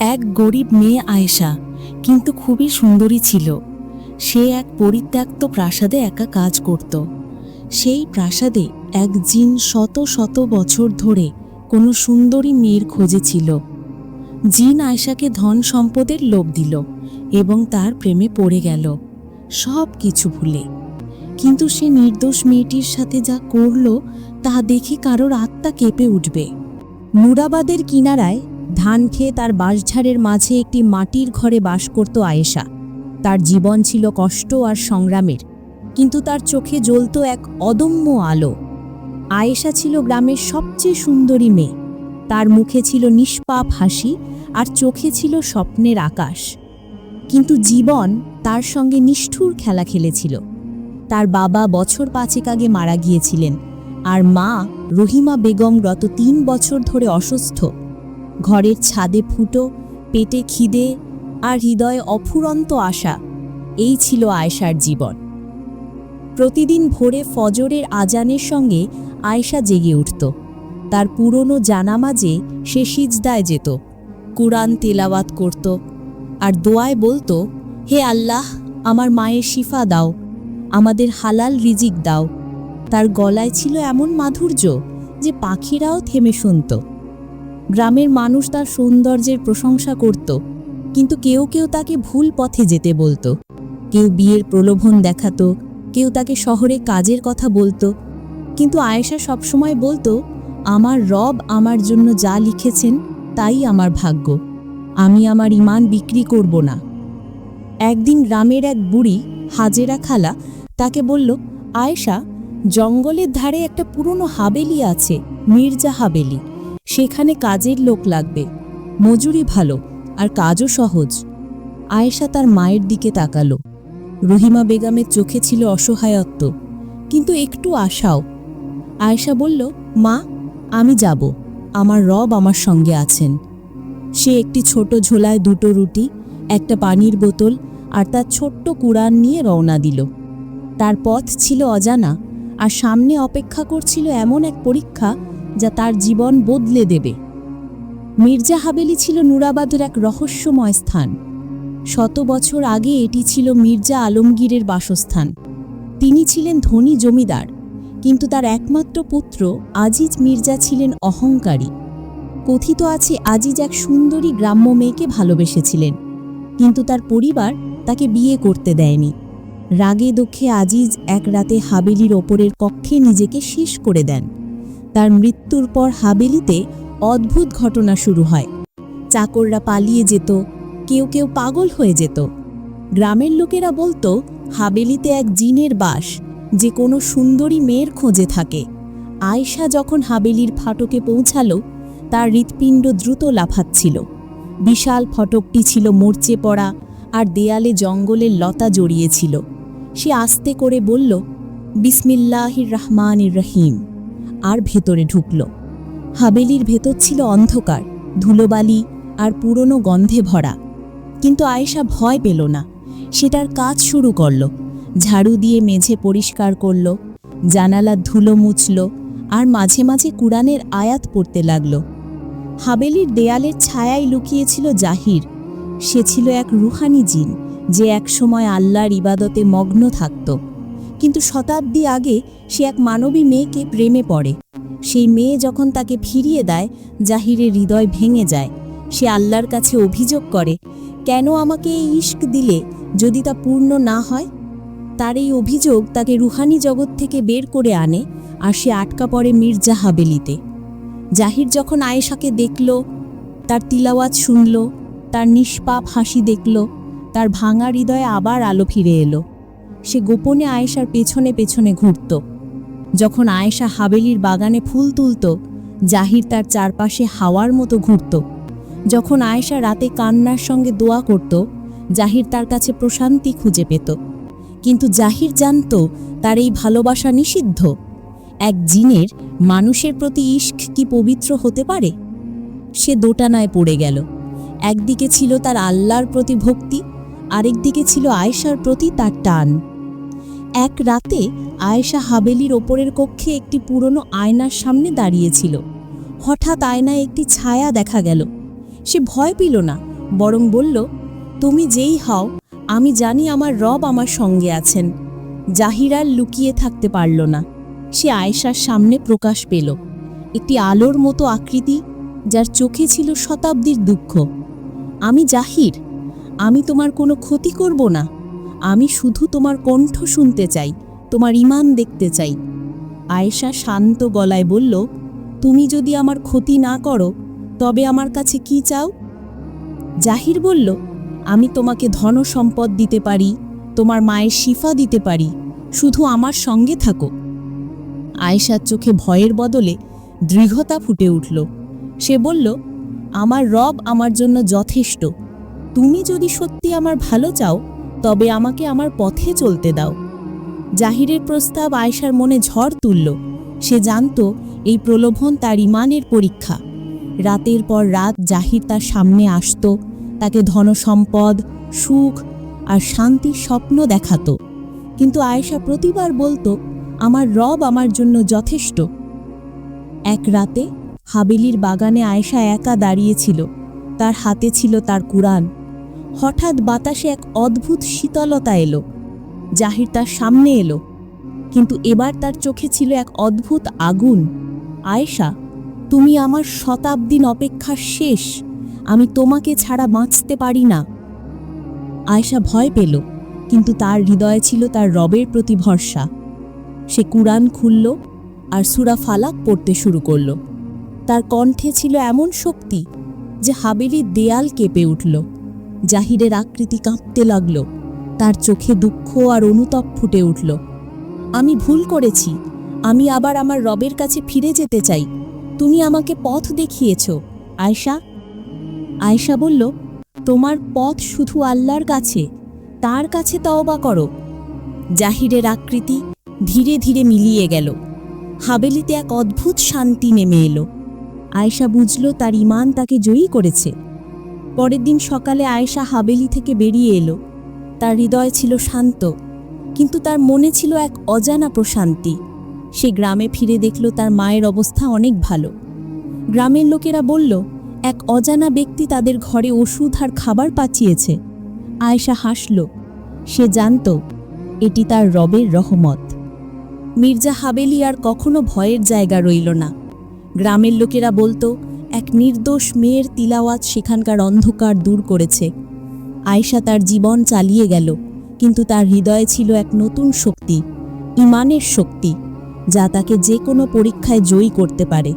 এক গরিব মেয়ে আয়েশা, কিন্তু খুবই সুন্দরী ছিল। সে এক পরিত্যক্ত প্রাসাদে একা কাজ করত। সেই প্রাসাদে এক জিন শত শত বছর ধরে কোনো সুন্দরী মেয়ের খোঁজে ছিল। জিন আয়েশাকে ধন সম্পদের লোভ দিল এবং তার প্রেমে পড়ে গেল, সব কিছু ভুলে। কিন্তু সে নির্দোষ মেয়েটির সাথে যা করল তা দেখে কারোর আত্মা কেঁপে উঠবে। নুরাবাদের কিনারায় ধান খেয়ে তার বাঁশঝাড়ের মাঝে একটি মাটির ঘরে বাস করত আয়েশা। তার জীবন ছিল কষ্ট আর সংগ্রামের, কিন্তু তার চোখে জ্বলত এক অদম্য আলো। আয়েশা ছিল গ্রামের সবচেয়ে সুন্দরী মেয়ে। তার মুখে ছিল নিষ্পাপ হাসি আর চোখে ছিল স্বপ্নের আকাশ। কিন্তু জীবন তার সঙ্গে নিষ্ঠুর খেলা খেলেছিল। তার বাবা বছর পাঁচেক আগে মারা গিয়েছিলেন, আর মা রহিমা বেগম গত তিন বছর ধরে অসুস্থ। ঘরের ছাদে ফুটো, পেটে খিদে আর হৃদয়ে অফুরন্ত আশা। এই ছিল আয়েশার জীবন। প্রতিদিন ভোরে ফজরের আজানের সঙ্গে আয়েশা জেগে উঠত। তার পুরনো জানামাজে সে সিজদায় যেত। কুরআন তেলাওয়াত করত আর দোয়ায় বলতো, হে আল্লাহ, আমার মায়ের শিফা দাও, আমাদের হালাল রিজিক দাও। তার গলায় ছিল এমন মাধুর্য যে পাখিরাও থেমে শুনত। গ্রামের মানুষ তার সৌন্দর্যের প্রশংসা করত, কিন্তু কেউ কেউ তাকে ভুল পথে যেতে বলতো। কেউ বিয়ের প্রলোভন দেখাতো, কেউ তাকে শহরে কাজের কথা বলতো, কিন্তু আয়েশা সবসময় বলতো, আমার রব আমার জন্য যা লিখেছেন, তাই আমার ভাগ্য। আমি আমার ইমান বিক্রি করব না। একদিন গ্রামের এক বুড়ি, হাজেরা খালা, তাকে বলল, আয়েশা, জঙ্গলের ধারে একটা পুরনো হাবেলি আছে, মির্জা হাবেলি। সেখানে কাজের লোক লাগবে। মজুরি ভালো, আর কাজও সহজ। আয়েশা তার মায়ের দিকে তাকালো। রহিমা বেগমের চোখে ছিল অসহায়ত্ব, কিন্তু একটু আশাও। আয়েশা বলল, মা, আমি যাব। আমার রব আমার সঙ্গে আছেন। সে একটি ছোট ঝোলায় দুটো রুটি, একটা পানির বোতল, আর তার ছোট্ট কুড়ান নিয়ে রওনা দিল। তার পথ ছিল অজানা, আর সামনে অপেক্ষা করছিল এমন এক পরীক্ষা যা তার জীবন বদলে দেবে। মির্জা হাবেলি ছিল নুরাবাদের এক রহস্যময় স্থান। শত বছর আগে এটি ছিল মির্জা আলমগীরের বাসস্থান। তিনি ছিলেন ধনী জমিদার, কিন্তু তার একমাত্র পুত্র আজিজ মির্জা ছিলেন অহংকারী। কথিত আছে আজিজ এক সুন্দরী গ্রাম্য মেয়েকে ভালোবেসেছিলেন, কিন্তু তার পরিবার তাকে বিয়ে করতে দেয়নি। রাগে দুঃখে আজিজ এক রাতে হাবেলির ওপরের কক্ষে নিজেকে শেষ করে দেন। তার মৃত্যুর পর হাবেলিতে অদ্ভুত ঘটনা শুরু হয়। চাকররা পালিয়ে যেত, কেউ কেউ পাগল হয়ে যেত। গ্রামের লোকেরা বলতো, হাবেলিতে এক জিনের বাস, যে কোনো সুন্দরী মেয়ের খোঁজে থাকে। আয়শা যখন হাবেলির ফাটকে পৌঁছালো, তার হৃৎপিণ্ড দ্রুত লাফাচ্ছিল। বিশাল ফটকটি ছিল মরচে পড়া আর দেয়ালে জঙ্গলের লতা জড়িয়েছিল। সে আস্তে করে বলল, বিসমিল্লাহির রহমান রহিম। আর ভেতরে ঢুকল। হাবেলির ভেতর ছিল অন্ধকার, ধুলোবালি আর পুরনো গন্ধে ভরা। কিন্তু আয়েশা ভয় পেল না। সেটার কাজ শুরু করল। ঝাড়ু দিয়ে মেঝে পরিষ্কার করল জানালার ধুলো মুছল আর মাঝে মাঝে কুরআনের আয়াত পড়তে লাগল। হাবেলির দেয়ালের ছায়ায় লুকিয়েছিল জাহির। সে ছিল এক রুহানি জিন, যে একসময় আল্লাহর ইবাদতে মগ্ন থাকত। কিন্তু শতাব্দী আগে সে এক মানবী মেয়েকে প্রেমে পড়ে। সেই মেয়ে যখন তাকে ফিরিয়ে দেয়, জাহিরের হৃদয় ভেঙে যায়। সে আল্লাহর কাছে অভিযোগ করে, কেন আমাকে এই ইস্ক দিলে যদি তা পূর্ণ না হয়? তার এই অভিযোগ তাকে রুহানি জগৎ থেকে বের করে আনে আর সে আটকা পড়ে মির্জা হাবেলিতে। জাহির যখন আয়েশাকে দেখল, তার তিলাওয়াত শুনল, তার নিষ্পাপ হাসি দেখল, তার ভাঙা হৃদয়ে আবার আলো ফিরে এলো। সে গোপনে আয়েশার পেছনে পেছনে ঘুরত। যখন আয়েশা হাবেলির বাগানে ফুল তুলত, জাহির তার চারপাশে হাওয়ার মতো ঘুরত। যখন আয়েশা রাতে কান্নার সঙ্গে দোয়া করত, জাহির তার কাছে প্রশান্তি খুঁজে পেত। কিন্তু জাহির জানত, তার এই ভালোবাসা নিষিদ্ধ। এক জিনের মানুষের প্রতি ইস্ক কি পবিত্র হতে পারে? সে দোটানায় পড়ে গেল। একদিকে ছিল তার আল্লাহর প্রতি ভক্তি, আরেকদিকে ছিল আয়েশার প্রতি তার টান। এক রাতে আয়েশা হাবেলির ওপরের কক্ষে একটি পুরনো আয়নার সামনে দাঁড়িয়েছিল। হঠাৎ আয়নায় একটি ছায়া দেখা গেল। সে ভয় পেল না, বরং বলল, তুমি যেই হও, আমি জানি আমার রব আমার সঙ্গে আছেন। জাহিরার লুকিয়ে থাকতে পারল না। সে আয়েশার সামনে প্রকাশ পেল। একটি আলোর মতো আকৃতি, যার চোখে ছিল শতাব্দীর দুঃখ। আমি জাহির, আমি তোমার কোনো ক্ষতি করব না? আমি শুধু তোমার কণ্ঠ শুনতে চাই, তোমার ইমান দেখতে চাই। আয়েশা শান্ত গলায় বলল, তুমি যদি আমার ক্ষতি না করো, তবে আমার কাছে কি চাও? জাহির বলল, আমি তোমাকে ধন সম্পদ দিতে পারি, তোমার মায়ের শিফা দিতে পারি, শুধু আমার সঙ্গে থাকো। আয়েশার চোখে ভয়ের বদলে দৃঢ়তা ফুটে উঠল। সে বলল, আমার রব আমার জন্য যথেষ্ট। তুমি যদি সত্যি আমার ভালো চাও তবে আমাকে আমার পথে চলতে দাও। জাহিরের প্রস্তাব আয়েশার মনে ঝড় তুলল। সে জানত এই প্রলোভন তার ইমানের পরীক্ষা। রাতের পর রাত জাহির তার সামনে আসত, তাকে ধনসম্পদ, সুখ আর শান্তির স্বপ্ন দেখাতো। কিন্তু আয়েশা প্রতিবার বলতো, আমার রব আমার জন্য যথেষ্ট। এক রাতে হাবেলির বাগানে আয়েশা একা দাঁড়িয়েছিল তার হাতে ছিল তার কুরআন। হঠাৎ বাতাসে এক অদ্ভুত শীতলতা এলো। জাহির তার সামনে এলো, কিন্তু এবার তার চোখে ছিল এক অদ্ভুত আগুন। আয়েশা, তুমি আমার শতাব্দীন অপেক্ষার শেষ, আমি তোমাকে ছাড়া বাঁচতে পারি না। আয়েশা ভয় পেল, কিন্তু তার হৃদয়ে ছিল তার রবের প্রতি ভরসা। সে কুরআন খুলল আর সুরা ফালাক পড়তে শুরু করল। তার কণ্ঠে ছিল এমন শক্তি যে হাবেলির দেয়াল কেঁপে উঠল। জাহিরের আকৃতি কাঁপতে লাগল। তার চোখে দুঃখ আর অনুতাপ ফুটে উঠল। আমি ভুল করেছি। আমি আবার আমার রবের কাছে ফিরে যেতে চাই। তুমি আমাকে পথ দেখিয়েছ, আয়শা। আয়শা বলল, তোমার পথ শুধু আল্লাহর কাছে। তার কাছে তওবা করো। জাহিরের আকৃতি ধীরে ধীরে মিলিয়ে গেল। হাবেলিতে এক অদ্ভুত শান্তি নেমে এলো। আয়েশা বুঝল তার ইমান তাকে জয়ী করেছে। পরের দিন সকালে আয়েশা হাবেলি থেকে বেরিয়ে এলো। তার হৃদয় ছিল শান্ত, কিন্তু তার মনে ছিল এক অজানা প্রশান্তি। সে গ্রামে ফিরে দেখল তার মায়ের অবস্থা অনেক ভালো। গ্রামের লোকেরা বলল, এক অজানা ব্যক্তি তাদের ঘরে ওষুধ আর খাবার পাঠিয়েছে। আয়েশা হাসল, সে জানত, এটি তার রবের রহমত। মির্জা হাবেলি আর কখনো ভয়ের জায়গা রইল না। গ্রামের লোকেরা বলতো এক নির্দোষ মেয়ের তিলাওয়াত সেখানকার অন্ধকার দূর করেছে। আয়সা তার জীবন চালিয়ে গেল, কিন্তু তার হৃদয়ে ছিল এক নতুন শক্তি, ইমানের শক্তি, যা তাকে যে কোনো পরীক্ষায় জয়ী করতে পারে।